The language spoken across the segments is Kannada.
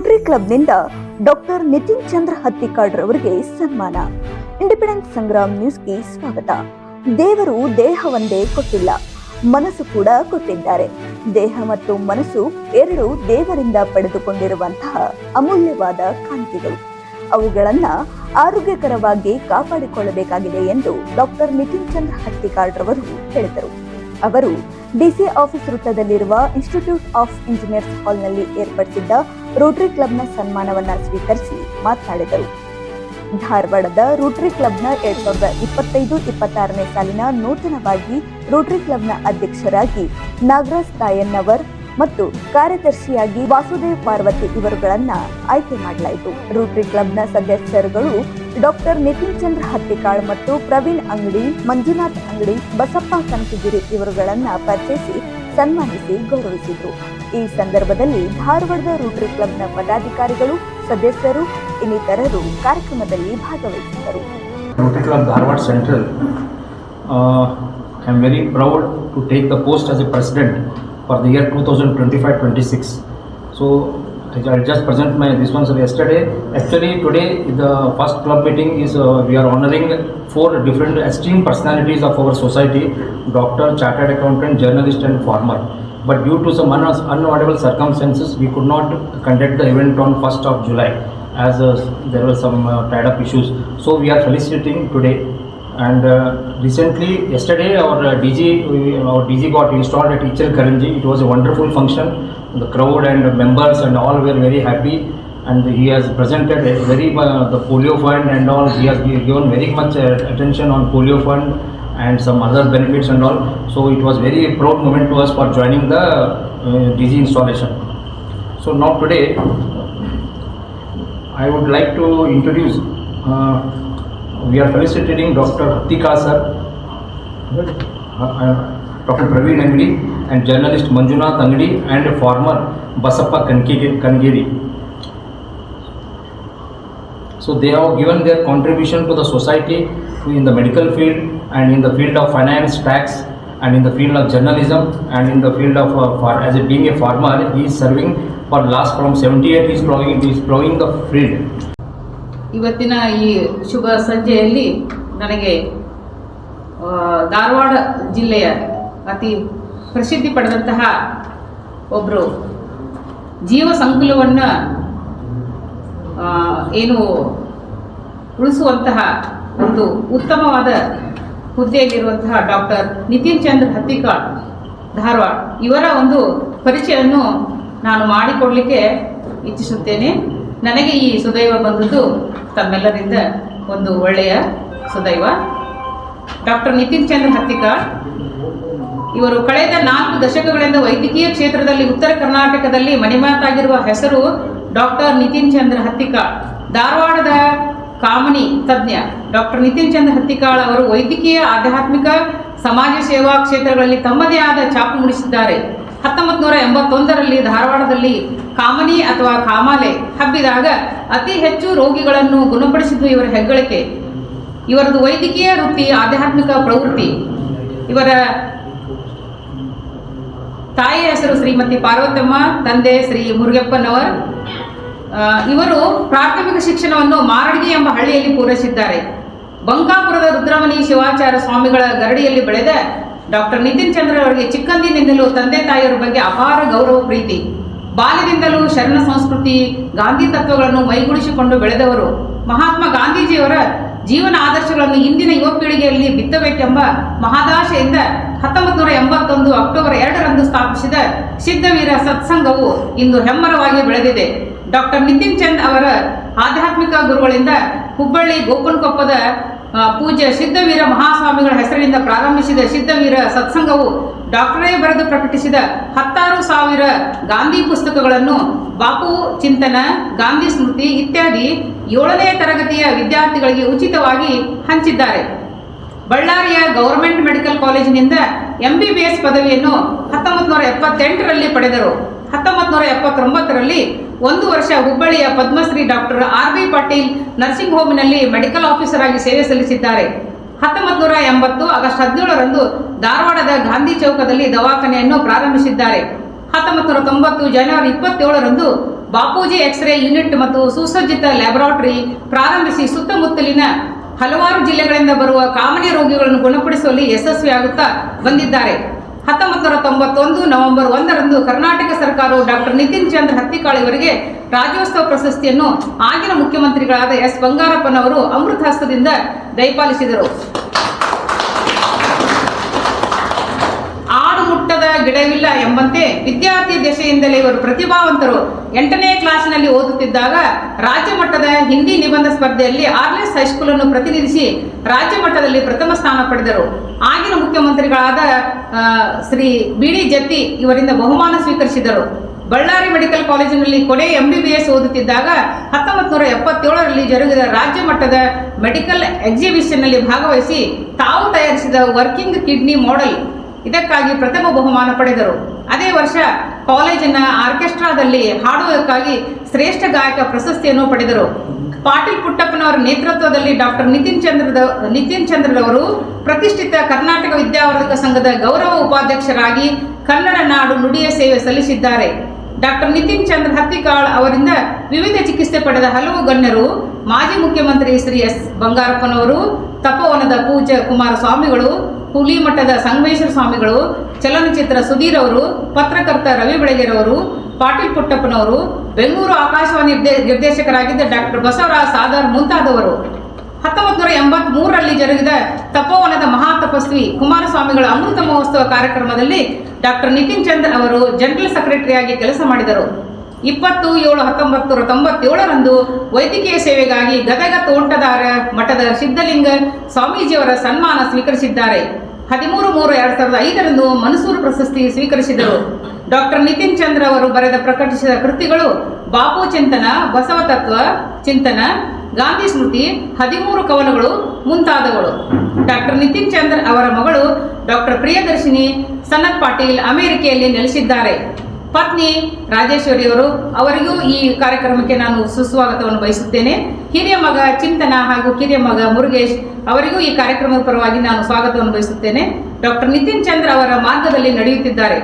ರೋಟರಿ ಕ್ಲಬ್ನಿಂದ ಡಾಕ್ಟರ್ ನಿತಿನ್ ಚಂದ್ರ ಹತ್ತಿಕಾಡ್ ರವರಿಗೆ ಸನ್ಮಾನ. ಇಂಡಿಪೆಂಡೆನ್ಸ್ ಸಂಗ್ರಾಮ್ ನ್ಯೂಸ್ಗೆ ಸ್ವಾಗತ. ದೇವರು ದೇಹವೊಂದೇ ಕೊಟ್ಟಿಲ್ಲ. ಮನಸ್ಸು ಕೂಡ ಕೊಟ್ಟಿದ್ದಾರೆ. ದೇಹ ಮತ್ತು ಮನಸ್ಸು ಎರಡು ದೇವರಿಂದ ಪಡೆದುಕೊಂಡಿರುವಂತಹ ಅಮೂಲ್ಯವಾದ ಕಾಂತಿಗಳು ಅವುಗಳನ್ನ ಆರೋಗ್ಯಕರವಾಗಿ ಕಾಪಾಡಿಕೊಳ್ಳಬೇಕಾಗಿದೆ ಎಂದು ಡಾಕ್ಟರ್ ನಿತಿನ್ ಚಂದ್ರ ಹತ್ತಿಕಾಡ್ ರವರು ಹೇಳಿದರು. ಅವರು ಡಿಸಿ ಆಫೀಸ್ ವೃತ್ತದಲ್ಲಿರುವ ಇನ್ಸ್ಟಿಟ್ಯೂಟ್ ಆಫ್ ಇಂಜಿನಿಯರ್ಸ್ ಹಾಲ್ನಲ್ಲಿ ಏರ್ಪಡಿಸಿದ್ದ ರೋಟರಿ ಕ್ಲಬ್ನ ಸನ್ಮಾನವನ್ನ ಸ್ವೀಕರಿಸಿ ಮಾತನಾಡಿದರು. ಧಾರವಾಡದ ರೋಟರಿ ಕ್ಲಬ್ನ ಎರಡ್ ಸಾವಿರದ ಇಪ್ಪತ್ತೈದು ಇಪ್ಪತ್ತಾರನೇ ಸಾಲಿನ ನೂತನವಾಗಿ ರೋಟರಿ ಕ್ಲಬ್ನ ಅಧ್ಯಕ್ಷರಾಗಿ ನಾಗರಾಜ್ ತಾಯನ್ನವರ್ ಮತ್ತು ಕಾರ್ಯದರ್ಶಿಯಾಗಿ ವಾಸುದೇವ್ ಪಾರ್ವತಿ ಇವರುಗಳನ್ನ ಆಯ್ಕೆ ಮಾಡಲಾಯಿತು. ರೋಟರಿ ಕ್ಲಬ್ನ ಸದಸ್ಯರುಗಳು ಡಾಕ್ಟರ್ ನಿತಿನ್ ಚಂದ್ರ ಹತ್ತಿಕಾಳ್ ಮತ್ತು ಪ್ರವೀಣ್ ಅಂಗಡಿ, ಮಂಜುನಾಥ್ ಅಂಗಡಿ, ಬಸಪ್ಪ ಕನಕಗಿರಿ ಇವರುಗಳನ್ನ ಪರಿಚಯಿಸಿ ಸನ್ಮಾನಿಸಿ ಗೌರವಿಸಿದ್ರು. ಈ ಸಂದರ್ಭದಲ್ಲಿ ಧಾರವಾಡದ ರೂಟ್ರಿ ಕ್ಲಬ್ನ ಪದಾಧಿಕಾರಿಗಳು, ಸದಸ್ಯರು, ಇನ್ನಿತರರು ಕಾರ್ಯಕ್ರಮದಲ್ಲಿ ಭಾಗವಹಿಸಿದ್ದರು. Rotary club Dharwad central I am very proud to take the post as a president for the year two thousand twenty five twenty six so I just present my responsible yesterday actually today the first club meeting is we are honouring four different esteem personalities of our society doctor chartered accountant journalist and farmer But due to some un- unavoidable circumstances, we could not conduct the event on 1st of July as uh, there were some uh, tied up issues. So we are felicitating today. And uh, recently, yesterday, our uh, DG, we- our DG got installed at Ichal Karanji. It was a wonderful function. The crowd and the members and all were very happy. And he has presented very uh, the polio fund and all. He has gi- given very much uh, attention on polio fund and some other benefits and all. So it was very proud moment to us for joining the uh, DG installation. So now today, I would like to introduce, uh, we are felicitating Dr. Hatika sir, uh, uh, Dr. Praveen Angadi and journalist Manjunath Angadi and former Basappa Kangiri. So they have given their contribution to the society in the medical field and in the field of finance, tax and in the field of journalism and in the field of uh, far, as a, being a farmer, he is serving for last from 78 he is plowing, he is plowing the field. ಇವತ್ತಿನ ಈ ಶುಭ ಸಂಜೆಯಲ್ಲಿ ನನಗೆ ಧಾರವಾಡ ಜಿಲ್ಲೆಯ ಅತಿ ಪ್ರಸಿದ್ಧಿ ಪಡೆದಂತಹ ಒಬ್ಬರು ಜೀವ ಸಂಕುಲವನ್ನು ಏನು ಉಳಿಸುವಂತಹ ಒಂದು ಉತ್ತಮವಾದ ಹುದ್ದೆಯಲ್ಲಿರುವಂತಹ ಡಾಕ್ಟರ್ ನಿತಿನ್ ಚಂದ್ರ ಹತ್ತಿಕಾಳ್ ಧಾರವಾಡ. ಇವರ ಒಂದು ಪರಿಚಯವನ್ನು ನಾನು ಮಾಡಿಕೊಡಲಿಕ್ಕೆ ಇಚ್ಛಿಸುತ್ತೇನೆ ನನಗೆ ಈ ಸುದೈವ ಬಂದದ್ದು ತಮ್ಮೆಲ್ಲರಿಂದ ಒಂದು ಒಳ್ಳೆಯ ಸುದೈವ. ಡಾಕ್ಟರ್ ನಿತಿನ್ ಚಂದ್ರ ಹತ್ತಿಕಾಳ್ ಇವರು ಕಳೆದ ನಾಲ್ಕು ದಶಕಗಳಿಂದ ವೈದ್ಯಕೀಯ ಕ್ಷೇತ್ರದಲ್ಲಿ ಉತ್ತರ ಕರ್ನಾಟಕದಲ್ಲಿ ಮನೆಮಾತಾಗಿರುವ ಹೆಸರು ಡಾಕ್ಟರ್ ನಿತಿನ್ ಚಂದ್ರ ಹತ್ತಿಕಾಳ್ ಧಾರವಾಡದ ಕಾಮನಿ ತಜ್ಞ ಡಾಕ್ಟರ್ ನಿತಿನ್ ಚಂದ್ರ ಹತ್ತಿಕಾಳ್ ಅವರು ವೈದ್ಯಕೀಯ, ಆಧ್ಯಾತ್ಮಿಕ, ಸಮಾಜ ಸೇವಾ ಕ್ಷೇತ್ರಗಳಲ್ಲಿ ತಮ್ಮದೇ ಆದ ಛಾಪು ಮೂಡಿಸಿದ್ದಾರೆ. ಹತ್ತೊಂಬತ್ತು ನೂರ ಎಂಬತ್ತೊಂದರಲ್ಲಿ ಧಾರವಾಡದಲ್ಲಿ ಕಾಮನಿ ಅಥವಾ ಕಾಮಾಲೆ ಹಬ್ಬಿದಾಗ ಅತಿ ಹೆಚ್ಚು ರೋಗಿಗಳನ್ನು ಗುಣಪಡಿಸಿದ್ದು ಇವರ ಹೆಗ್ಗಳಿಕೆ. ಇವರದು ವೈದ್ಯಕೀಯ ವೃತ್ತಿ, ಆಧ್ಯಾತ್ಮಿಕ ಪ್ರವೃತ್ತಿ. ಇವರ ತಾಯಿಯ ಹೆಸರು ಶ್ರೀಮತಿ ಪಾರ್ವತಮ್ಮ, ತಂದೆ ಶ್ರೀ ಮುರುಗಪ್ಪನವರ್. ಇವರು ಪ್ರಾಥಮಿಕ ಶಿಕ್ಷಣವನ್ನು ಮಾರಡಿಗೆ ಎಂಬ ಹಳ್ಳಿಯಲ್ಲಿ ಪೂರೈಸಿದ್ದಾರೆ. ಬಂಕಾಪುರದ ರುದ್ರಮಣಿ ಶಿವಾಚಾರ್ಯ ಸ್ವಾಮಿಗಳ ಗರಡಿಯಲ್ಲಿ ಬೆಳೆದ ಡಾಕ್ಟರ್ ನಿತಿನ್ ಚಂದ್ರ ಅವರಿಗೆ ಚಿಕ್ಕಂದಿನಿಂದಲೂ ತಂದೆ ತಾಯಿಯರ ಬಗ್ಗೆ ಅಪಾರ ಗೌರವ ಪ್ರೀತಿ. ಬಾಲ್ಯದಿಂದಲೂ ಶರಣ ಸಂಸ್ಕೃತಿ, ಗಾಂಧಿ ತತ್ವಗಳನ್ನು ಮೈಗೂಡಿಸಿಕೊಂಡು ಬೆಳೆದವರು ಮಹಾತ್ಮ ಗಾಂಧೀಜಿಯವರ ಜೀವನ ಆದರ್ಶಗಳನ್ನು ಇಂದಿನ ಯುವ ಪೀಳಿಗೆಯಲ್ಲಿ ಬಿತ್ತಬೇಕೆಂಬ ಮಹದಾಶೆಯಿಂದ ಹತ್ತೊಂಬತ್ತು ನೂರ ಎಂಬತ್ತೊಂದು ಅಕ್ಟೋಬರ್ ಎರಡರಂದು ಸ್ಥಾಪಿಸಿದ ಸಿದ್ಧವೀರ ಸತ್ಸಂಗವು ಇಂದು ಹೆಮ್ಮರವಾಗಿ ಬೆಳೆದಿದೆ. ಡಾಕ್ಟರ್ ನಿತಿನ್ ಚಂದ್ ಅವರ ಆಧ್ಯಾತ್ಮಿಕ ಗುರುಗಳಿಂದ ಹುಬ್ಬಳ್ಳಿ ಗೋಪನ್ಕೊಪ್ಪದ ಪೂಜ್ಯ ಸಿದ್ಧವೀರ ಮಹಾಸ್ವಾಮಿಗಳ ಹೆಸರಿನಿಂದ ಪ್ರಾರಂಭಿಸಿದ ಸಿದ್ಧವೀರ ಸತ್ಸಂಗವು ಡಾಕ್ಟರೇ ಬರೆದು ಪ್ರಕಟಿಸಿದ ಹತ್ತಾರು ಸಾವಿರ ಗಾಂಧಿ ಪುಸ್ತಕಗಳನ್ನು ಬಾಪು ಚಿಂತನ, ಗಾಂಧಿ ಸ್ಮೃತಿ ಇತ್ಯಾದಿ ಏಳನೇ ತರಗತಿಯ ವಿದ್ಯಾರ್ಥಿಗಳಿಗೆ ಉಚಿತವಾಗಿ ಹಂಚಿದ್ದಾರೆ. ಬಳ್ಳಾರಿಯ ಗೌರ್ಮೆಂಟ್ ಮೆಡಿಕಲ್ ಕಾಲೇಜಿನಿಂದ ಎಂ ಬಿ ಬಿ ಎಸ್ ಪದವಿಯನ್ನು ಹತ್ತೊಂಬತ್ತು ನೂರ ಎಪ್ಪತ್ತೆಂಟರಲ್ಲಿ ಪಡೆದರು. ಹತ್ತೊಂಬತ್ತು ನೂರ ಎಪ್ಪತ್ತೊಂಬತ್ತರಲ್ಲಿ ಒಂದು ವರ್ಷ ಹುಬ್ಬಳ್ಳಿಯ Padmashri doctor R B Patil nursing ಹೋಮಿನಲ್ಲಿ medical officer ಆಗಿ ಸೇವೆ ಸಲ್ಲಿಸಿದ್ದಾರೆ. ಹತ್ತೊಂಬತ್ತು ನೂರ ಎಂಬತ್ತು ಆಗಸ್ಟ್ ಹದಿನೇಳರಂದು ಧಾರವಾಡದ ಗಾಂಧಿ ಚೌಕದಲ್ಲಿ ದವಾಖಾನೆಯನ್ನು ಪ್ರಾರಂಭಿಸಿದ್ದಾರೆ. ಹತ್ತೊಂಬತ್ತು ನೂರ ತೊಂಬತ್ತು ಜನವರಿ ಇಪ್ಪತ್ತೇಳರಂದು ಬಾಪೂಜಿ ಎಕ್ಸ್ರೇ ಯೂನಿಟ್ ಮತ್ತು ಸುಸಜ್ಜಿತ ಲ್ಯಾಬೊರಾಟರಿ ಪ್ರಾರಂಭಿಸಿ ಸುತ್ತಮುತ್ತಲಿನ ಹಲವಾರು ಜಿಲ್ಲೆಗಳಿಂದ ಬರುವ ಕಾಮನೆ ರೋಗಿಗಳನ್ನು ಗುಣಪಡಿಸುವಲ್ಲಿ ಯಶಸ್ವಿಯಾಗುತ್ತಾ ಬಂದಿದ್ದಾರೆ. ಹತ್ತೊಂಬತ್ತು ನೂರ ತೊಂಬತ್ತೊಂದು, ನವೆಂಬರ್ ಒಂದರಂದು ಕರ್ನಾಟಕ ಸರ್ಕಾರವು ಡಾಕ್ಟರ್ ನಿತಿನ್ ಚಂದ್ರ ಹತ್ತಿಕಾಳ್ ಇವರಿಗೆ ರಾಜ್ಯೋತ್ಸವ ಪ್ರಶಸ್ತಿಯನ್ನು ಆಗಿನ ಮುಖ್ಯಮಂತ್ರಿಗಳಾದ ಎಸ್ ಬಂಗಾರಪ್ಪನವರು ಅಮೃತ ಹಸ್ತದಿಂದ ದಯಪಾಲಿಸಿದರು. ಗಿಡವಿಲ್ಲ ಎಂಬಂತೆ ವಿದ್ಯಾರ್ಥಿ ದಶೆಯಿಂದಲೇ ಇವರು ಪ್ರತಿಭಾವಂತರು. ಎಂಟನೇ ಕ್ಲಾಸಿನಲ್ಲಿ ಓದುತ್ತಿದ್ದಾಗ ರಾಜ್ಯ ಮಟ್ಟದ ಹಿಂದಿ ನಿಬಂಧ ಸ್ಪರ್ಧೆಯಲ್ಲಿ ಆರ್ಲೆಸ್ ಹೈಸ್ಕೂಲ್ ಅನ್ನು ಪ್ರತಿನಿಧಿಸಿ ರಾಜ್ಯ ಮಟ್ಟದಲ್ಲಿ ಪ್ರಥಮ ಸ್ಥಾನ ಪಡೆದರು. ಆಗಿನ ಮುಖ್ಯಮಂತ್ರಿಗಳಾದ ಶ್ರೀ ಬಿ ಡಿ ಜತ್ತಿ ಇವರಿಂದ ಬಹುಮಾನ ಸ್ವೀಕರಿಸಿದರು. ಬಳ್ಳಾರಿ ಮೆಡಿಕಲ್ ಕಾಲೇಜಿನಲ್ಲಿ ಕೊನೆ ಎಂಬಿಬಿಎಸ್ ಓದುತ್ತಿದ್ದಾಗ ಹತ್ತೊಂಬತ್ತು ನೂರ ಎಪ್ಪತ್ತೇಳರಲ್ಲಿ ಜರುಗಿದ ರಾಜ್ಯ ಮಟ್ಟದ ಮೆಡಿಕಲ್ ಎಕ್ಸಿಬಿಷನ್ನಲ್ಲಿ ಭಾಗವಹಿಸಿ ತಾವು ತಯಾರಿಸಿದ ವರ್ಕಿಂಗ್ ಕಿಡ್ನಿ ಮಾಡೆಲ್ ಇದಕ್ಕಾಗಿ ಪ್ರಥಮ ಬಹುಮಾನ ಪಡೆದರು. ಅದೇ ವರ್ಷ ಕಾಲೇಜಿನ ಆರ್ಕೆಸ್ಟ್ರಾದಲ್ಲಿ ಹಾಡುವುದಕ್ಕಾಗಿ ಶ್ರೇಷ್ಠ ಗಾಯಕ ಪ್ರಶಸ್ತಿಯನ್ನು ಪಡೆದರು. ಪಾಟೀಲ್ ಪುಟ್ಟಪ್ಪನವರ ನೇತೃತ್ವದಲ್ಲಿ ಡಾಕ್ಟರ್ ನಿತಿನ್ ಚಂದ್ರದ, ನಿತಿನ್ ಚಂದ್ರರವರು ಪ್ರತಿಷ್ಠಿತ ಕರ್ನಾಟಕ ವಿದ್ಯಾವರ್ಧಕ ಸಂಘದ ಗೌರವ ಉಪಾಧ್ಯಕ್ಷರಾಗಿ ಕನ್ನಡ ನಾಡು ನುಡಿಯ ಸೇವೆ ಸಲ್ಲಿಸಿದ್ದಾರೆ. ಡಾಕ್ಟರ್ ನಿತಿನ್ ಚಂದ್ರ ಹತ್ತಿಕಾಳ್ ಅವರಿಂದ ವಿವಿಧ ಚಿಕಿತ್ಸೆ ಪಡೆದ ಹಲವು ಗಣ್ಯರು ಮಾಜಿ ಮುಖ್ಯಮಂತ್ರಿ ಶ್ರೀ ಎಸ್ ಬಂಗಾರಪ್ಪನವರು, ತಪೋವನದ ಪೂಜ್ಯ ಕುಮಾರಸ್ವಾಮಿಗಳು ಹುಲಿಮಠದ ಸಂಗಮೇಶ್ವರ ಸ್ವಾಮಿಗಳು, ಚಲನಚಿತ್ರ ಸುಧೀರ್ ಅವರು, ಪತ್ರಕರ್ತ ರವಿ ಬೆಳಗೆರವರು, ಪಾಟೀಲ್ ಪುಟ್ಟಪ್ಪನವರು, ಬೆಂಗಳೂರು ಆಕಾಶವಾಣಿ ನಿರ್ದೇಶಕರಾಗಿದ್ದ ಡಾಕ್ಟರ್ ಬಸವರಾಜ್ ಸಾಗರ್ ಮುಂತಾದವರು. ಹತ್ತೊಂಬತ್ತು ನೂರ ಎಂಬತ್ತ್ ಮೂರರಲ್ಲಿ ಜರುಗಿದ ತಪೋವನದ ಮಹಾತಪಸ್ವಿ ಕುಮಾರಸ್ವಾಮಿಗಳ ಅಮೃತ ಮಹೋತ್ಸವ ಕಾರ್ಯಕ್ರಮದಲ್ಲಿ ಡಾಕ್ಟರ್ ನಿತಿನ್ ಚಂದ್ರ ಅವರು ಜನರಲ್ ಸೆಕ್ರೆಟರಿಯಾಗಿ ಕೆಲಸ ಮಾಡಿದರು. ಇಪ್ಪತ್ತು ಏಳು ಹತ್ತೊಂಬತ್ತು ತೊಂಬತ್ತೇಳರಂದು ವೈದ್ಯಕೀಯ ಸೇವೆಗಾಗಿ ಗದಗ ತೋಂಟದಾರ ಮಠದ ಸಿದ್ಧಲಿಂಗ ಸ್ವಾಮೀಜಿಯವರ ಸನ್ಮಾನ ಸ್ವೀಕರಿಸಿದ್ದಾರೆ. ಹದಿಮೂರು ಮೂರು ಎರಡು ಸಾವಿರದ ಐದರಂದು ಮನಸೂರು ಪ್ರಶಸ್ತಿ ಸ್ವೀಕರಿಸಿದರು. ಡಾಕ್ಟರ್ ನಿತಿನ್ ಚಂದ್ರ ಅವರು ಬರೆದ ಪ್ರಕಟಿಸಿದ ಕೃತಿಗಳು ಬಾಪು ಚಿಂತನ, ಬಸವ ತತ್ವ, ಚಿಂತನ, ಗಾಂಧಿ ಸ್ಮೃತಿ, ಹದಿಮೂರು ಕವನಗಳು ಮುಂತಾದವುಗಳು. ಡಾಕ್ಟರ್ ನಿತಿನ್ ಚಂದ್ರ ಅವರ ಮಗಳು ಡಾಕ್ಟರ್ ಪ್ರಿಯದರ್ಶಿನಿ ಸನತ್ ಪಾಟೀಲ್ ಅಮೆರಿಕೆಯಲ್ಲಿ ನೆಲೆಸಿದ್ದಾರೆ. ಪತ್ನಿ ರಾಜೇಶ್ವರಿ ಅವರು ಅವರಿಗೂ ಈ ಕಾರ್ಯಕ್ರಮಕ್ಕೆ ನಾನು ಸುಸ್ವಾಗತವನ್ನು ಬಯಸುತ್ತೇನೆ. ಹಿರಿಯ ಮಗ ಚಿಂತನ ಹಾಗೂ ಕಿರಿಯ ಮಗ ಮುರುಗೇಶ್ ಅವರಿಗೂ ಈ ಕಾರ್ಯಕ್ರಮದ ಪರವಾಗಿ ನಾನು ಸ್ವಾಗತವನ್ನು ಬಯಸುತ್ತೇನೆ. ಡಾಕ್ಟರ್ ನಿತಿನ್ ಚಂದ್ರ ಅವರ ಮಾರ್ಗದಲ್ಲಿ ನಡೆಯುತ್ತಿದ್ದಾರೆ.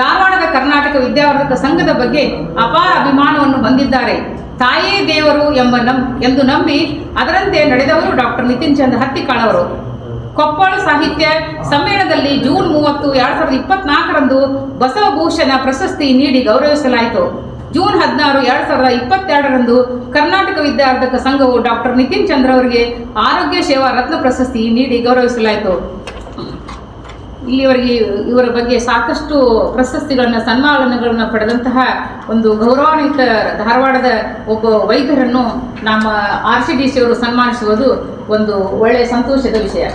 ಧಾರವಾಡದ ಕರ್ನಾಟಕ ವಿದ್ಯಾವರ್ಧಕ ಸಂಘದ ಬಗ್ಗೆ ಅಪಾರ ಅಭಿಮಾನವನ್ನು ಹೊಂದಿದ್ದಾರೆ. ತಾಯೇ ದೇವರು ಎಂಬ ನಂ ಎಂದು ನಂಬಿ ಅದರಂತೆ ನಡೆದವರು ಡಾಕ್ಟರ್ ನಿತಿನ್ ಚಂದ್ರ ಹತ್ತಿಕಾಳ್ ಅವರು ಕೊಪ್ಪಳ ಸಾಹಿತ್ಯ ಸಮ್ಮೇಳನದಲ್ಲಿ ಜೂನ್ ಮೂವತ್ತು, ಎರಡ್ ಸಾವಿರದ ಇಪ್ಪತ್ನಾಲ್ಕರಂದು ಬಸವಭೂಷಣ ಪ್ರಶಸ್ತಿ ನೀಡಿ ಗೌರವಿಸಲಾಯಿತು. ಜೂನ್ ಹದಿನಾರು, ಎರಡ್ ಸಾವಿರದ ಇಪ್ಪತ್ತೆರಡರಂದು ಕರ್ನಾಟಕ ವಿದ್ಯಾರ್ಥಕ ಸಂಘವು ಡಾಕ್ಟರ್ ನಿತಿನ್ ಚಂದ್ರ ಅವರಿಗೆ ಆರೋಗ್ಯ ಸೇವಾ ರತ್ನ ಪ್ರಶಸ್ತಿ ನೀಡಿ ಗೌರವಿಸಲಾಯಿತು. ಇಲ್ಲಿವರೆಗೆ ಇವರ ಬಗ್ಗೆ ಸಾಕಷ್ಟು ಪ್ರಶಸ್ತಿಗಳನ್ನ, ಸನ್ಮಾನಗಳನ್ನು ಪಡೆದಂತಹ ಒಂದು ಗೌರವಾನ್ವಿತ ಧಾರವಾಡದ ಒಬ್ಬ ವೈದ್ಯರನ್ನು ನಮ್ಮ ಆರ್ ಸಿ ಡಿ ಸಿ ಅವರು ಸನ್ಮಾನಿಸುವುದು ಒಂದು ಒಳ್ಳೆಯ ಸಂತೋಷದ ವಿಷಯ.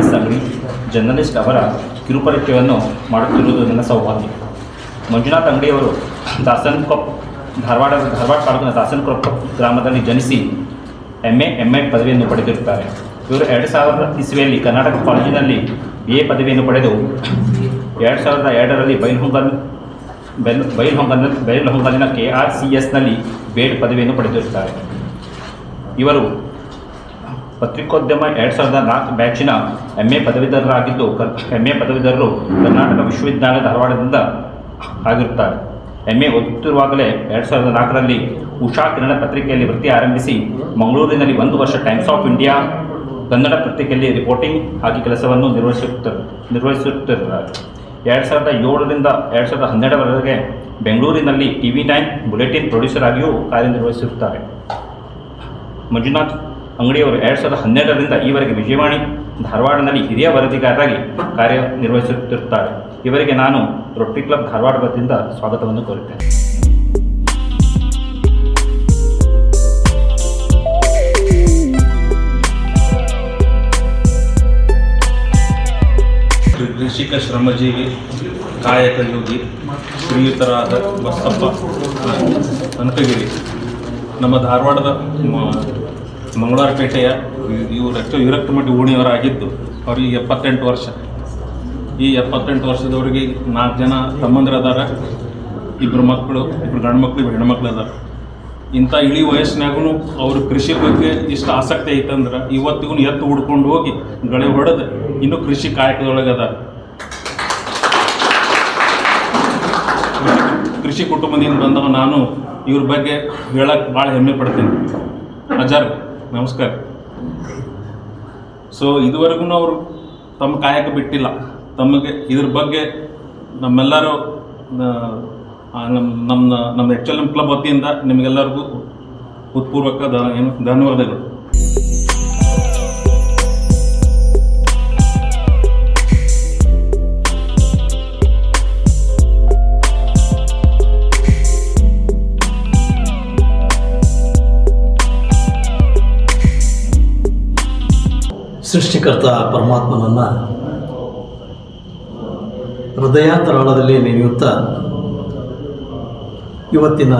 ಎಸ್ ಅಂಗಡಿ ಜರ್ನಲಿಸ್ಟ್ ಅವರ ಕಿರುಪರಿಚಯವನ್ನು ಮಾಡುತ್ತಿರುವುದು ನನ್ನ ಸೌಭಾಗ್ಯ. ಮಂಜುನಾಥ್ ಅಂಗಡಿಯವರು ದಾಸನ್ಕೊಪ್ ಧಾರವಾಡ ಧಾರವಾಡ ತಾಲೂಕಿನ ದಾಸನ್ಕೊಪ್ ಗ್ರಾಮದಲ್ಲಿ ಜನಿಸಿ ಎಂ ಎ ಎಂ ಎಡ್ ಪದವಿಯನ್ನು ಪಡೆದಿರುತ್ತಾರೆ. ಇವರು ಎರಡು ಸಾವಿರದ ಇಸ್ವಿಯಲ್ಲಿ ಕರ್ನಾಟಕ ಕಾಲೇಜಿನಲ್ಲಿ ಬಿ ಎ ಪದವಿಯನ್ನು ಪಡೆದು ಎರಡು ಸಾವಿರದ ಎರಡರಲ್ಲಿ ಬೈಲ್ಹೊಂಗಲ್ ಬೆಲ್ ಬೈಲ್ಹೊಂಗಲ್ ಬೈಲ್ಹೊಂಗಲಿನ ಕೆ ಆರ್ ಸಿ ಎಸ್ನಲ್ಲಿ ಬೇಡ್ ಪದವಿಯನ್ನು ಪಡೆದಿರುತ್ತಾರೆ. ಇವರು ಪತ್ರಿಕೋದ್ಯಮ ಎರಡು ಸಾವಿರದ ನಾಲ್ಕು ಬ್ಯಾಚಿನ ಎಂ ಎ ಪದವೀಧರರಾಗಿದ್ದು ಎಂ ಎ ಪದವೀಧರರು ಕರ್ನಾಟಕ ವಿಶ್ವವಿದ್ಯಾಲಯ ಧಾರವಾಡದಿಂದ ಆಗಿರುತ್ತಾರೆ. ಎಂ ಎ ಓದುತ್ತಿರುವಾಗಲೇ ಎರಡು ಸಾವಿರದ ನಾಲ್ಕರಲ್ಲಿ ಉಷಾ ಕಿರಣ ಪತ್ರಿಕೆಯಲ್ಲಿ ವೃತ್ತಿ ಆರಂಭಿಸಿ, ಮಂಗಳೂರಿನಲ್ಲಿ ಒಂದು ವರ್ಷ ಟೈಮ್ಸ್ ಆಫ್ ಇಂಡಿಯಾ ಕನ್ನಡ ಪತ್ರಿಕೆಯಲ್ಲಿ ರಿಪೋರ್ಟಿಂಗ್ ಆಗಿ ಕೆಲಸವನ್ನು ನಿರ್ವಹಿಸುತ್ತಿರು ನಿರ್ವಹಿಸುತ್ತಿರುತ್ತಾರೆ. ಎರಡು ಸಾವಿರದ ಏಳರಿಂದ ಎರಡು ಸಾವಿರದ ಹನ್ನೆರಡರವರೆಗೆ ಬೆಂಗಳೂರಿನಲ್ಲಿ T V nine bulletin producer ಆಗಿಯೂ ಕಾರ್ಯನಿರ್ವಹಿಸುತ್ತಾರೆ. ಮಂಜುನಾಥ್ ಅಂಗಡಿಯವರು ಎರಡು ಸಾವಿರದ ಹನ್ನೆರಡರಿಂದ ಈವರೆಗೆ ವಿಜಯವಾಣಿ ಧಾರವಾಡದಲ್ಲಿ ಹಿರಿಯ ವರದಿಗಾರರಾಗಿ ಕಾರ್ಯನಿರ್ವಹಿಸುತ್ತಿರುತ್ತಾರೆ. ಇವರಿಗೆ ನಾನು ರೊಟ್ಟಿ ಕ್ಲಬ್ ಧಾರವಾಡ ವತಿಯಿಂದ ಸ್ವಾಗತವನ್ನು ಕೋರುತ್ತೇನೆ. ಕೃಷಿಕ ಶ್ರಮಜೀವಿ, ಕಾಯಕ ಯೋಗಿ ಶ್ರೀಯುತರಾದ ಬಸಪ್ಪ ಕನಕಗಿರಿ ನಮ್ಮ ಧಾರವಾಡದ ಮಂಗಳವಾರಪೇಟೆಯ ಇವರು ಆ್ಯಕ್ಚುಲಿ ವಿರಕ್ತಮಟ್ಟಿ ಓಣಿಯವರಾಗಿದ್ದು ಅವ್ರಿಗೆ ಎಪ್ಪತ್ತೆಂಟು ವರ್ಷ. ಈ ಎಪ್ಪತ್ತೆಂಟು ವರ್ಷದವ್ರಿಗೆ ನಾಲ್ಕು ಜನ ತಮ್ಮಂದಿರು ಇಬ್ಬರು ಮಕ್ಕಳು ಇಬ್ಬರು ಗಂಡು ಮಕ್ಕಳು ಇಬ್ಬರು ಹೆಣ್ಮಕ್ಳು ಅದಾರ. ಇಂಥ ಇಳಿ ವಯಸ್ಸಿನಾಗೂ ಅವರು ಕೃಷಿ ಬಗ್ಗೆ ಇಷ್ಟು ಆಸಕ್ತಿ ಐತಂದ್ರೆ ಇವತ್ತಿಗೂ ಎತ್ತು ಹುಡ್ಕೊಂಡು ಹೋಗಿ ಗಳೆ ಹೊಡೆದು ಇನ್ನೂ ಕೃಷಿ ಕಾಯಕದೊಳಗೆ ಅದ ಕೃಷಿ ಕುಟುಂಬದಿಂದ ಬಂದವ ನಾನು, ಇವ್ರ ಬಗ್ಗೆ ಹೇಳಕ್ಕೆ ಭಾಳ ಹೆಮ್ಮೆ ಪಡ್ತೀನಿ. ಅಜಾರ್ ನಮಸ್ಕಾರ. ಸೊ ಇದುವರೆಗೂ ಅವರು ತಮ್ಮ ಕಾಯಕ ಬಿಟ್ಟಿಲ್ಲ. ತಮಗೆ ಇದ್ರ ಬಗ್ಗೆ ನಮ್ಮೆಲ್ಲರೂ ನಮ್ಮ ನಮ್ಮ ನಮ್ಮ ಎಚ್ ಎಲ್ ಎಂ ಕ್ಲಬ್ ವತಿಯಿಂದ ನಿಮಗೆಲ್ಲರಿಗೂ ಉತ್ಪೂರ್ವಕ ದ ಏನು, ಧನ್ಯವಾದಗಳು. ಸೃಷ್ಟಿಕರ್ತ ಪರಮಾತ್ಮನನ್ನು ಹೃದಯಾಂತರಾಳದಲ್ಲಿ ನೆನೆಯುತ್ತಾ ಇವತ್ತಿನ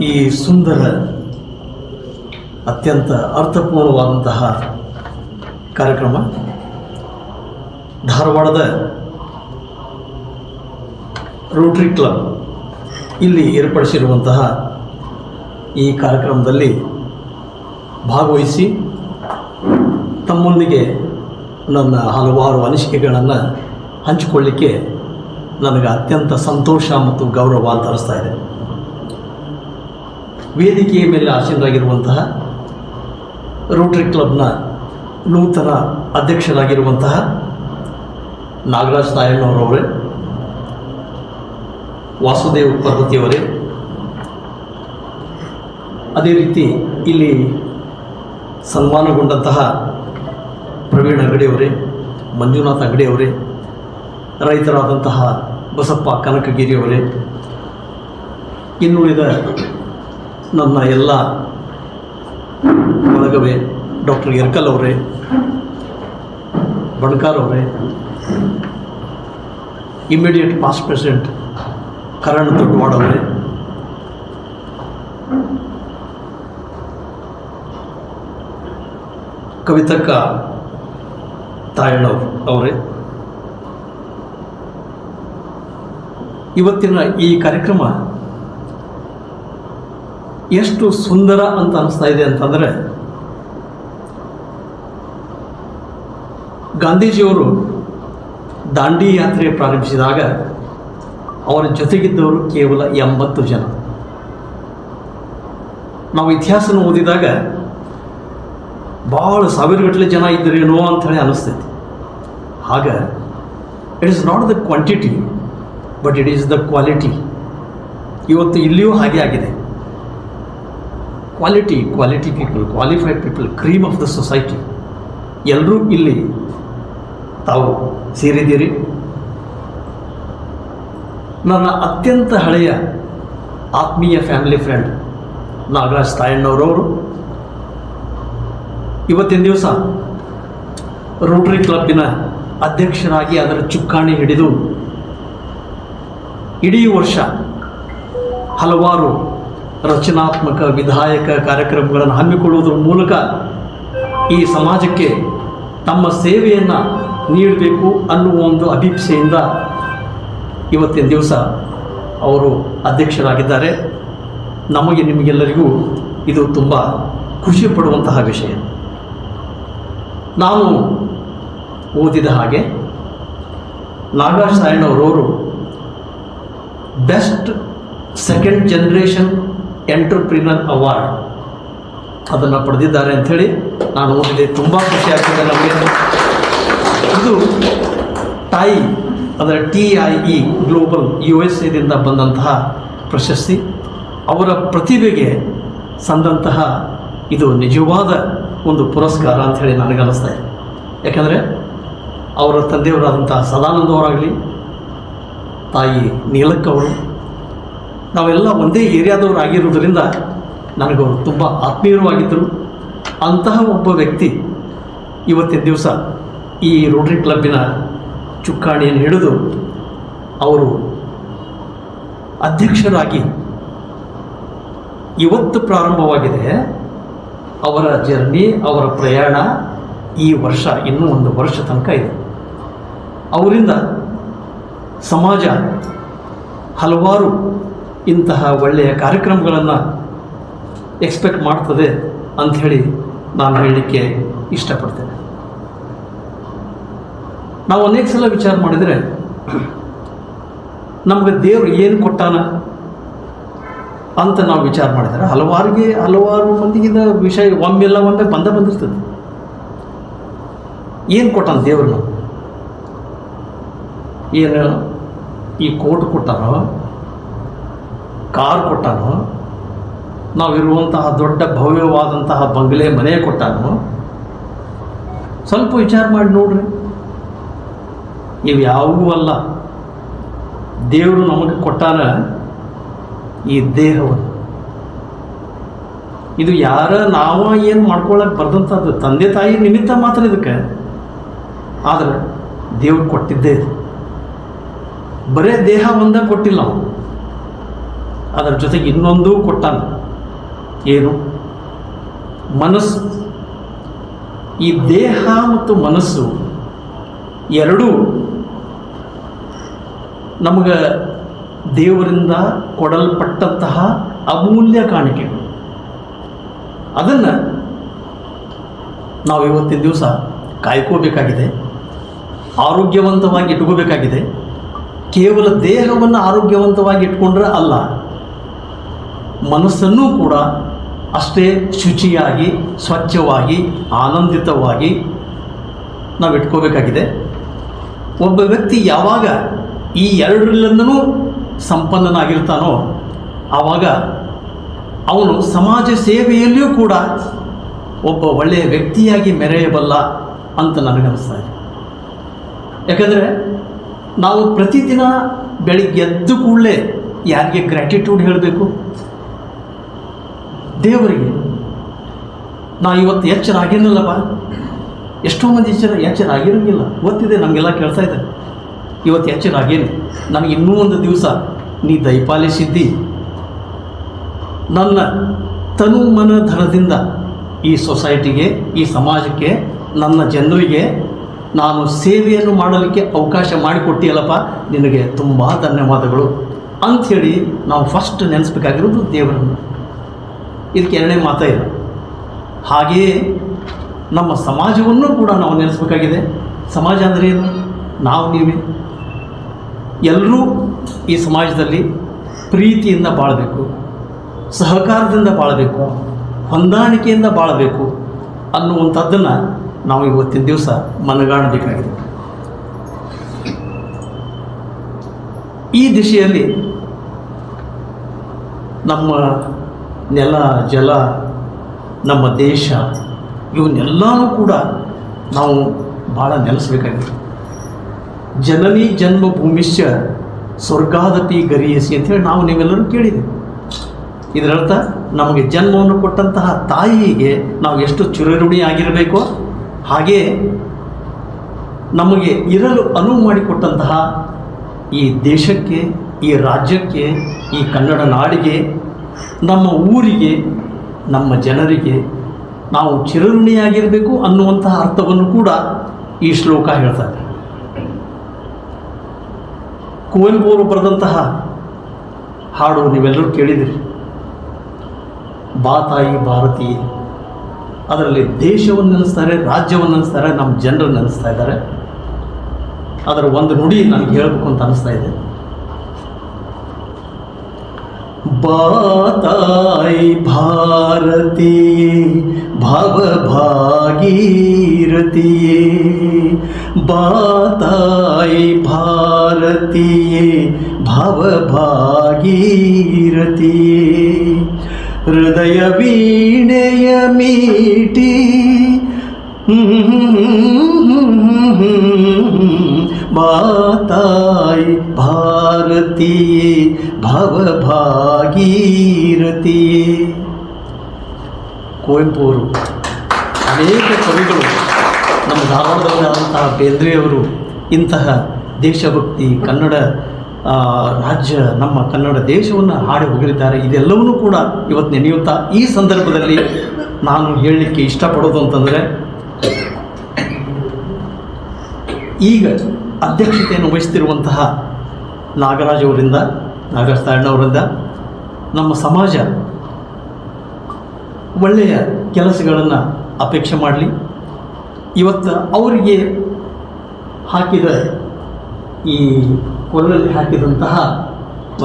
ಈ ಸುಂದರ, ಅತ್ಯಂತ ಅರ್ಥಪೂರ್ಣವಾದಂತಹ ಕಾರ್ಯಕ್ರಮ ಧಾರವಾಡದ ರೋಟ್ರಿ ಕ್ಲಬ್ ಇಲ್ಲಿ ಏರ್ಪಡಿಸಿರುವಂತಹ ಈ ಕಾರ್ಯಕ್ರಮದಲ್ಲಿ ಭಾಗವಹಿಸಿ ತಮ್ಮೊಂದಿಗೆ ನನ್ನ ಹಲವಾರು ಅನಿಸಿಕೆಗಳನ್ನು ಹಂಚಿಕೊಳ್ಳಿಕ್ಕೆ ನನಗೆ ಅತ್ಯಂತ ಸಂತೋಷ ಮತ್ತು ಗೌರವ ಅಂತ ಅನಿಸ್ತಾ ಇದೆ. ವೇದಿಕೆಯ ಮೇಲೆ ಆಸೀನರಾಗಿರುವಂತಹ ರೋಟರಿ ಕ್ಲಬ್ನ ನೂತನ ಅಧ್ಯಕ್ಷರಾಗಿರುವಂತಹ ನಾಗರಾಜ್ ನಾಯಣ್ಣವರವರೇ ವಾಸುದೇವ್ ಪರ್ವತಿಯವರೇ ಅದೇ ರೀತಿ ಇಲ್ಲಿ ಸನ್ಮಾನಗೊಂಡಂತಹ ಪ್ರವೀಣ್ ಅಂಗಡಿಯವರೇ ಮಂಜುನಾಥ್ ಅಂಗಡಿಯವರೇ ರೈತರಾದಂತಹ ಬಸಪ್ಪ ಕನಕಗಿರಿಯವರೇ ಇನ್ನುಳಿದ ನನ್ನ ಎಲ್ಲ ಬಳಗವೇ ಡಾಕ್ಟರ್ ಎರ್ಕಲ್ ಅವರೇ ಬಣ್ಕಾರ್ ಅವರೇ immediate past president Karan Doddawad ಅವರೇ, ಕವಿತಕ್ಕ ತಾಯಣ್ಣವ್ರು. ಅವರೇ ಇವತ್ತಿನ ಈ ಕಾರ್ಯಕ್ರಮ ಎಷ್ಟು ಸುಂದರ ಅಂತ ಅನಿಸ್ತಾ ಇದೆ ಅಂತಂದರೆ ಗಾಂಧೀಜಿಯವರು ದಾಂಡಿ ಯಾತ್ರೆ ಪ್ರಾರಂಭಿಸಿದಾಗ ಅವರ ಜೊತೆಗಿದ್ದವರು ಕೇವಲ ಎಂಬತ್ತು ಜನ. ನಾವು ಇತಿಹಾಸನ ಓದಿದಾಗ ಭಾಳ ಸಾವಿರಗಟ್ಟಲೆ ಜನ ಇದ್ದರೇನೋ ಅಂಥೇಳಿ ಅನ್ನಿಸ್ತೈತಿ ಆಗ it is not the quantity but it is the quality ಇವತ್ತು ಇಲ್ಲಿಯೂ ಹಾಗೆ ಆಗಿದೆ. Quality quality people qualified people cream of the society ಎಲ್ಲರೂ ಇಲ್ಲಿ ತಾವು ಸೇರಿದ್ದೀರಿ. ನನ್ನ ಅತ್ಯಂತ ಹಳೆಯ ಆತ್ಮೀಯ ಫ್ಯಾಮಿಲಿ ಫ್ರೆಂಡ್ ನಾಗರಾಜ್ ತಾಯಣ್ಣವರವರು ಇವತ್ತಿನ ದಿವಸ ರೋಟರಿ ಕ್ಲಬ್ಬಿನ ಅಧ್ಯಕ್ಷರಾಗಿ ಅದರ ಚುಕ್ಕಾಣಿ ಹಿಡಿದು ಇಡೀ ವರ್ಷ ಹಲವಾರು ರಚನಾತ್ಮಕ ವಿಧಾಯಕ ಕಾರ್ಯಕ್ರಮಗಳನ್ನು ಹಮ್ಮಿಕೊಳ್ಳುವುದರ ಮೂಲಕ ಈ ಸಮಾಜಕ್ಕೆ ತಮ್ಮ ಸೇವೆಯನ್ನು ನೀಡಬೇಕು ಅನ್ನುವ ಒಂದು ಅಭಿಪ್ಸೆಯಿಂದ ಇವತ್ತಿನ ದಿವಸ ಅವರು ಅಧ್ಯಕ್ಷರಾಗಿದ್ದಾರೆ. ನಮಗೆ ನಿಮಗೆಲ್ಲರಿಗೂ ಇದು ತುಂಬ ಖುಷಿ ಪಡುವಂತಹ ವಿಷಯ. ನಾನು ಓದಿದ ಹಾಗೆ ನಾಗರಾಜ್ ಅವರವರು best second generation entrepreneur award ಅದನ್ನು ಪಡೆದಿದ್ದಾರೆ ಅಂಥೇಳಿ ನಾನು ಓದಿದೆ. ತುಂಬ ಖುಷಿ ಆಗ್ತದೆ ನಮಗೆ. ಇದು ಟೈ ಅಂದರೆ T I E global U S ಎದಿಂದ ಬಂದಂತಹ ಪ್ರಶಸ್ತಿ. ಅವರ ಪ್ರತಿಭೆಗೆ ಸಂದಂತಹ ಇದು ನಿಜವಾದ ಒಂದು ಪುರಸ್ಕಾರ ಅಂಥೇಳಿ ನನಗನ್ನಿಸ್ತಾ ಇದೆ. ಯಾಕಂದರೆ ಅವರ ತಂದೆಯವರಾದಂಥ ಸದಾನಂದ ಅವರಾಗಲಿ, ತಾಯಿ ನೀಲಕ್ಕವರು ನಾವೆಲ್ಲ ಒಂದೇ ಏರಿಯಾದವರು ಆಗಿರುವುದರಿಂದ ನನಗವರು ತುಂಬ ಆತ್ಮೀಯವಾಗಿದ್ದರು ಅಂತಹ ಒಬ್ಬ ವ್ಯಕ್ತಿ ಇವತ್ತಿನ ದಿವಸ ಈ ರೋಟ್ರಿ ಕ್ಲಬ್ಬಿನ ಚುಕ್ಕಾಣಿಯನ್ನು ಹಿಡಿದು ಅವರು ಅಧ್ಯಕ್ಷರಾಗಿ ಇವತ್ತು ಪ್ರಾರಂಭವಾಗಿದೆ. ಅವರ ಜರ್ನಿ, ಅವರ ಪ್ರಯಾಣ ಈ ವರ್ಷ, ಇನ್ನೂ ಒಂದು ವರ್ಷ ತನಕ ಇದೆ. ಅವರಿಂದ ಸಮಾಜ ಹಲವಾರು ಇಂತಹ ಒಳ್ಳೆಯ ಕಾರ್ಯಕ್ರಮಗಳನ್ನು ಎಕ್ಸ್ಪೆಕ್ಟ್ ಮಾಡ್ತದೆ ಅಂಥೇಳಿ ನಾನು ಹೇಳಲಿಕ್ಕೆ ಇಷ್ಟಪಡ್ತೇನೆ. ನಾವು ಅನೇಕ ಸಲ ವಿಚಾರ ಮಾಡಿದರೆ, ನಮಗೆ ದೇವರು ಏನು ಕೊಟ್ಟಾನ ಅಂತ ನಾವು ವಿಚಾರ ಮಾಡಿದರೆ ಹಲವಾರಿಗೆ, ಹಲವಾರು ಮಂದಿಗಿದ ವಿಷಯ ಒಮ್ಮೆಲ್ಲ ಒಮ್ಮೆ ಬಂದ ಬಂದಿರ್ತದೆ. ಏನು ಕೊಟ್ಟಾನ ದೇವರು ನಾವು ಏನು ಈ ಕೋಟ್ ಕೊಟ್ಟಾನೋ ಕಾರ್ ಕೊಟ್ಟಾನೋ ನಾವಿರುವಂತಹ ದೊಡ್ಡ ಭವ್ಯವಾದಂತಹ ಬಂಗಲೆ ಮನೆ ಕೊಟ್ಟಾನೋ ಸ್ವಲ್ಪ ವಿಚಾರ ಮಾಡಿ ನೋಡ್ರಿ. ಇವು ಯಾವುವೂ ಅಲ್ಲ. ದೇವರು ನಮಗೆ ಕೊಟ್ಟಾನ ಈ ದೇಹವನ್ನು. ಇದು ಯಾರ ನಾವ ಏನು ಮಾಡ್ಕೊಳ್ಳೋಕೆ ಬರ್ದಂಥದ್ದು ತಂದೆ ತಾಯಿ ನಿಮಿತ್ತ ಮಾತ್ರ ಇದಕ್ಕೆ. ಆದರೆ ದೇವ್ರು ಕೊಟ್ಟಿದ್ದೇ ಬರೇ ದೇಹ ಒಂದೇ ಕೊಟ್ಟಿಲ್ಲ ಅವನು. ಅದರ ಜೊತೆಗೆ ಇನ್ನೊಂದು ಕೊಟ್ಟಾನ. ಏನು? ಮನಸ್ಸು. ಈ ದೇಹ ಮತ್ತು ಮನಸ್ಸು ಎರಡೂ ನಮಗೆ ದೇವರಿಂದ ಕೊಡಲ್ಪಟ್ಟಂತಹ ಅಮೂಲ್ಯ ಕಾಣಿಕೆಗಳು. ಅದನ್ನು ನಾವು ಇವತ್ತಿನ ದಿವಸ ಕಾಯ್ಕೋಬೇಕಾಗಿದೆ. ಆರೋಗ್ಯವಂತವಾಗಿ ಇಟ್ಕೋಬೇಕಾಗಿದೆ. ಕೇವಲ ದೇಹವನ್ನು ಆರೋಗ್ಯವಂತವಾಗಿ ಇಟ್ಕೊಂಡ್ರೆ ಅಲ್ಲ, ಮನಸ್ಸನ್ನು ಕೂಡ ಅಷ್ಟೇ ಶುಚಿಯಾಗಿ, ಸ್ವಚ್ಛವಾಗಿ, ಆನಂದಿತವಾಗಿ ನಾವು ಇಟ್ಕೋಬೇಕಾಗಿದೆ ಒಬ್ಬ ವ್ಯಕ್ತಿ ಯಾವಾಗ ಈ ಎರಡರಿಂದನೂ ಸಂಪನ್ನನಾಗಿರ್ತಾನೋ, ಆವಾಗ ಅವನು ಸಮಾಜ ಸೇವೆಯಲ್ಲಿಯೂ ಕೂಡ ಒಬ್ಬ ಒಳ್ಳೆಯ ವ್ಯಕ್ತಿಯಾಗಿ ಮೆರೆಯಬಲ್ಲ ಅಂತ ನನಗನ್ನಿಸ್ತಾ ಇದೆ. ಯಾಕಂದರೆ ನಾವು ಪ್ರತಿದಿನ ಬೆಳಿಗ್ಗೆ ಎದ್ದು ಕೂಡಲೇ ಯಾರಿಗೆ ಗ್ರ್ಯಾಟಿಟ್ಯೂಡ್ ಹೇಳಬೇಕು? ದೇವರಿಗೆ. ನಾ ಇವತ್ತು ಎಚ್ಚರ ಆಗಿರಲಿಲ್ಲಪ್ಪ ಎಷ್ಟೋ ಮಂದಿ ಎಚ್ಚರ ಎಚ್ಚರ ಆಗಿರೋಂಗಿಲ್ಲ ಗೊತ್ತಿದೆ ನಮಗೆಲ್ಲ ಕೇಳ್ತಾ ಇದೆ ಇವತ್ತು ಹೆಚ್ಚಿನ ಆಗೇನೆ ನನಗೆ ಇನ್ನೂ ಒಂದು ದಿವಸ ನೀ ದಯಪಾಲಿಸಿದ್ದಿ ನನ್ನ ತನು ಮನ ಧನದಿಂದ ಈ ಸೊಸೈಟಿಗೆ, ಈ ಸಮಾಜಕ್ಕೆ, ನನ್ನ ಜನರಿಗೆ ನಾನು ಸೇವೆಯನ್ನು ಮಾಡಲಿಕ್ಕೆ ಅವಕಾಶ ಮಾಡಿಕೊಟ್ಟಿಯಲ್ಲಪ್ಪ, ನಿನಗೆ ತುಂಬ ಧನ್ಯವಾದಗಳು. ಅಂಥೇಳಿ ನಾವು ಫಸ್ಟ್ ನೆನೆಸ್ಬೇಕಾಗಿರೋದು ದೇವರನ್ನು. ಇದಕ್ಕೆ ಎರಡನೇ ಮಾತ ಇಲ್ಲ. ಹಾಗೆಯೇ ನಮ್ಮ ಸಮಾಜವನ್ನು ಕೂಡ ನಾವು ನೆನೆಸ್ಬೇಕಾಗಿದೆ. ಸಮಾಜ ಅಂದರೆ ಏನು? ನಾವು ನೀವೇ. ಎಲ್ಲರೂ ಈ ಸಮಾಜದಲ್ಲಿ ಪ್ರೀತಿಯಿಂದ ಬಾಳಬೇಕು, ಸಹಕಾರದಿಂದ ಬಾಳಬೇಕು, ಹೊಂದಾಣಿಕೆಯಿಂದ ಬಾಳಬೇಕು ಅನ್ನುವಂಥದ್ದನ್ನು ನಾವು ಇವತ್ತಿನ ದಿವಸ ಮನಗಾಣಬೇಕಾಗಿದೆ. ಈ ದಿಶೆಯಲ್ಲಿ ನಮ್ಮ ನೆಲ, ಜಲ, ನಮ್ಮ ದೇಶ, ಇವನ್ನೆಲ್ಲನೂ ಕೂಡ ನಾವು ಭಾಳ ನೆಲೆಸ್ಬೇಕಾಗಿದೆ. ಜನನಿ ಭೂಮಿಶ್ಚ ಸ್ವರ್ಗಾದತಿ ಗರಿಯಸಿ ಅಂತೇಳಿ ನಾವು ನೀವೆಲ್ಲರೂ ಕೇಳಿದ್ದೀವಿ ಇದರರ್ಥ ನಮಗೆ ಜನ್ಮವನ್ನು ಕೊಟ್ಟಂತಹ ತಾಯಿಗೆ ನಾವು ಎಷ್ಟು ಚಿರಋಣಿ ಆಗಿರಬೇಕೋ ಹಾಗೇ ನಮಗೆ ಇರಲು ಅನುವು ಮಾಡಿಕೊಟ್ಟಂತಹ ಈ ದೇಶಕ್ಕೆ, ಈ ರಾಜ್ಯಕ್ಕೆ, ಈ ಕನ್ನಡ ನಾಡಿಗೆ, ನಮ್ಮ ಊರಿಗೆ, ನಮ್ಮ ಜನರಿಗೆ ನಾವು ಚಿರಋಣಿಯಾಗಿರಬೇಕು ಅನ್ನುವಂತಹ ಅರ್ಥವನ್ನು ಕೂಡ ಈ ಶ್ಲೋಕ ಹೇಳ್ತಾರೆ ಕುವೆಂಪು ಅವರು ಬರೆದಂತಹ ಹಾಡು ನೀವೆಲ್ಲರೂ ಕೇಳಿದಿರಿ. ಬಾ ತಾಯಿ ಭಾರತೀಯ. ಅದರಲ್ಲಿ ದೇಶವನ್ನು ನೆನೆಸ್ತಾರೆ, ರಾಜ್ಯವನ್ನು ನೆನೆಸ್ತಾರೆ, ನಮ್ಮ ಜನರನ್ನು ನೆನೆಸ್ತಾ ಇದ್ದಾರೆ. ಅದರ ಒಂದು ನುಡಿ ನನಗೆ ಹೇಳಬೇಕು ಅಂತ ಅನಿಸ್ತಾ ಇದೆ. बाताई भारती भव भागीरती बाताई भारती भव भागीरती हृदय वीणय मीटी बाताई भारती। ಭವ ಭಾಗೀರಥಿಯೇ ಕುವೆಂಪು ಅವರು ಅನೇಕ ಕವಿಗಳು ನಮ್ಮ ಧಾರವಾಡದವರಾದಂತಹ ಬೇಂದ್ರೆಯವರು, ಇಂತಹ ದೇಶಭಕ್ತಿ ಕನ್ನಡ ರಾಜ್ಯ, ನಮ್ಮ ಕನ್ನಡ ದೇಶವನ್ನು ಹಾಡಿ ಹೋಗಲಿದ್ದಾರೆ ಇದೆಲ್ಲವನ್ನೂ ಕೂಡ ಇವತ್ತು ನೆನೆಯುತ್ತಾ ಈ ಸಂದರ್ಭದಲ್ಲಿ ನಾನು ಹೇಳಲಿಕ್ಕೆ ಇಷ್ಟಪಡೋದು ಅಂತಂದರೆ, ಈಗ ಅಧ್ಯಕ್ಷತೆಯನ್ನು ವಹಿಸ್ತಿರುವಂತಹ ನಾಗರಾಜ್ ಅವರಿಂದ ನಾಗರಾಜ್ ನಮ್ಮ ಸಮಾಜ ಒಳ್ಳೆಯ ಕೆಲಸಗಳನ್ನು ಅಪೇಕ್ಷೆ ಮಾಡಲಿ. ಇವತ್ತು ಅವರಿಗೆ ಹಾಕಿದ ಈ ಕೊಲ್ಲಲ್ಲಿ ಹಾಕಿದಂತಹ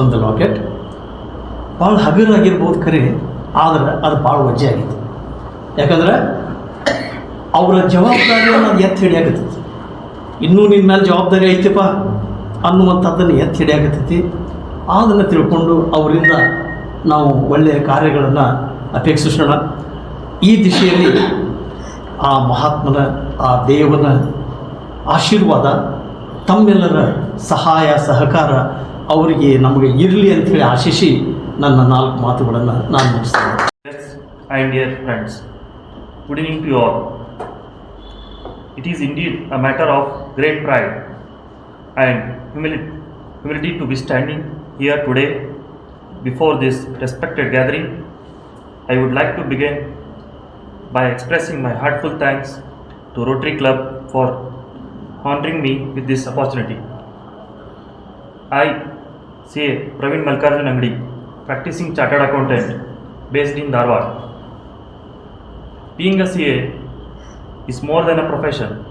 ಒಂದು ಲಾಕೆಟ್ ಭಾಳ ಹಗುರಾಗಿರ್ಬೋದು ಖರೆ, ಆದರೆ ಅದು ಭಾಳ ವಜ್ಜೆ ಆಗಿತ್ತು. ಯಾಕಂದ್ರೆ ಅವರ ಜವಾಬ್ದಾರಿಯನ್ನು ಅದು ಎತ್ತಿ ಹಿಡಿಯಾಗತ್ತೈತಿ ಇನ್ನೂ ನಿನ್ನ ಮೇಲೆ ಜವಾಬ್ದಾರಿ ಐತಿಪ್ಪ ಅನ್ನುವಂಥದ್ದನ್ನು ಎತ್ತಿ ಹಿಡಿಯಾಕತ್ತೈತಿ. ಅದನ್ನು ತಿಳ್ಕೊಂಡು ಅವರಿಂದ ನಾವು ಒಳ್ಳೆಯ ಕಾರ್ಯಗಳನ್ನು ಅಪೇಕ್ಷಿಸೋಣ. ಈ ದಿಶೆಯಲ್ಲಿ ಆ ಮಹಾತ್ಮನ ಆ ದೇವನ ಆಶೀರ್ವಾದ ತಮ್ಮೆಲ್ಲರ ಸಹಾಯ ಸಹಕಾರ ಅವರಿಗೆ ನಮಗೆ ಇರಲಿ ಅಂಥೇಳಿ ಆಶಿಸಿ ನನ್ನ ನಾಲ್ಕು ಮಾತುಗಳನ್ನು ನಾನು ಮುಗಿಸ್ತೇನೆ. Yes, dear friends good evening to all it is indeed a matter of great pride and humility humility to be standing here today before this respected gathering. I would like to begin by expressing my heartfelt thanks to Rotary Club for honoring me with this opportunity. I, say Praveen Malkarjun Angdi, practicing chartered accountant based in Dharwad. Being a CA is more than a profession.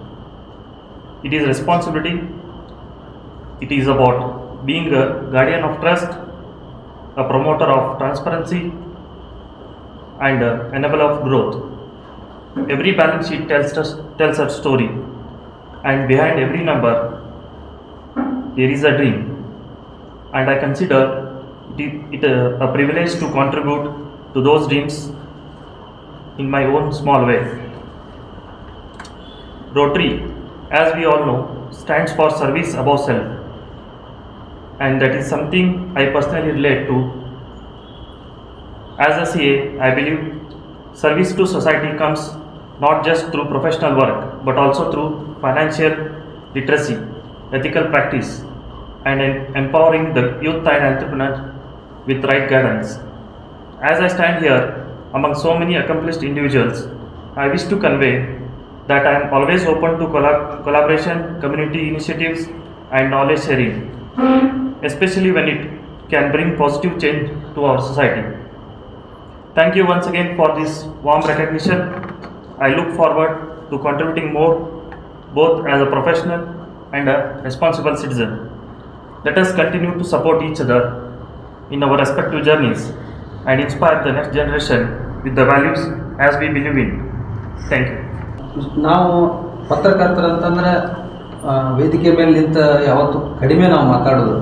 It is a responsibility. It is about being a guardian of trust, a promoter of transparency, and a enabler of growth. Every balance sheet tells us tells a story, and behind every number there is a dream. And I consider it, a privilege to contribute to those dreams in my own small way. Rotary, as we all know, stands for service above self, and that is something I personally relate to. As a CA, I believe service to society comes not just through professional work but also through financial literacy, ethical practice, and em- empowering the youth and entrepreneurs with right guidance. As I stand here among so many accomplished individuals, I wish to convey that I am always open to collab- collaboration, community initiatives, and knowledge sharing, especially when it can bring positive change to our society. Thank you once again for this warm recognition. I look forward to contributing more, both as a professional and a responsible citizen. Let us continue to support each other in our respective journeys and inspire the next generation with the values as we believe in. Thank you. ನಾವು ಪತ್ರಕರ್ತರಂತಂದ್ರೆ ವೇದಿಕೆ ಮೇಲೆ ನಿಂತ ಯಾವತ್ತು ಕಡಿಮೆ ನಾವು ಮಾತಾಡೋದು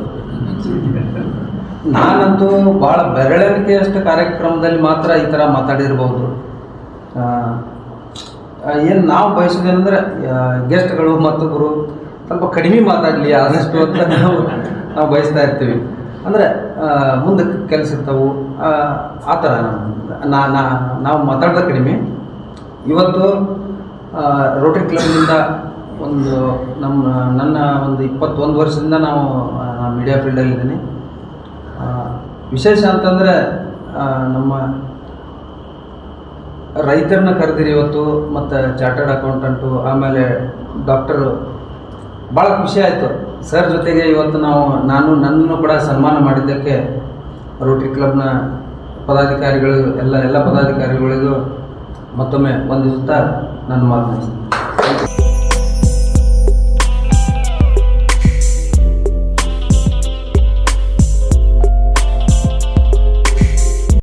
ನಾನಂತೂ ಭಾಳ ಬೆರಳೆಣಿಕೆಯಷ್ಟು ಕಾರ್ಯಕ್ರಮದಲ್ಲಿ ಮಾತ್ರ ಈ ಥರ ಮಾತಾಡಿರ್ಬೋದು. ಏನು ನಾವು ಬಯಸೋದೇನೆಂದ್ರೆ ಗೆಸ್ಟ್ಗಳು ಮತ್ತೊಬ್ಬರು ಸ್ವಲ್ಪ ಕಡಿಮೆ ಮಾತಾಡಲಿ ಆದಷ್ಟು ಅಂತ ನಾವು ನಾವು ಬಯಸ್ತಾ ಇರ್ತೀವಿ. ಅಂದರೆ ಮುಂದೆ ಕೆಲಸ ಇರ್ತಾವು ಆ, ಥರ ನಾ ನಾವು ಮಾತಾಡೋದು ಕಡಿಮೆ. ಇವತ್ತು ರೋಟರಿ ಕ್ಲಬ್ನಿಂದ ಒಂದು ನಮ್ಮ, ನನ್ನ ಒಂದು ಇಪ್ಪತ್ತೊಂದು ವರ್ಷದಿಂದ ನಾವು ಮೀಡಿಯಾ ಫೀಲ್ಡಲ್ಲಿದ್ದೀನಿ ವಿಶೇಷ ಅಂತಂದರೆ ನಮ್ಮ ರೈತರನ್ನ ಕರೆದಿರಿ ಇವತ್ತು, ಮತ್ತು ಚಾರ್ಟರ್ಡ್ ಅಕೌಂಟೆಂಟು ಆಮೇಲೆ ಡಾಕ್ಟರು ಭಾಳ ಖುಷಿ ಆಯಿತು ಸರ್ ಜೊತೆಗೆ ಇವತ್ತು ನಾವು, ನಾನು, ನನ್ನನ್ನು ಕೂಡ ಸನ್ಮಾನ ಮಾಡಿದ್ದಕ್ಕೆ ರೋಟರಿ ಕ್ಲಬ್ನ ಪದಾಧಿಕಾರಿಗಳು, ಎಲ್ಲ ಎಲ್ಲ ಪದಾಧಿಕಾರಿಗಳಿಗೂ ಮತ್ತೊಮ್ಮೆ ವಂದಿಸುತ್ತಾ ನನ್ನ ಮಾತು.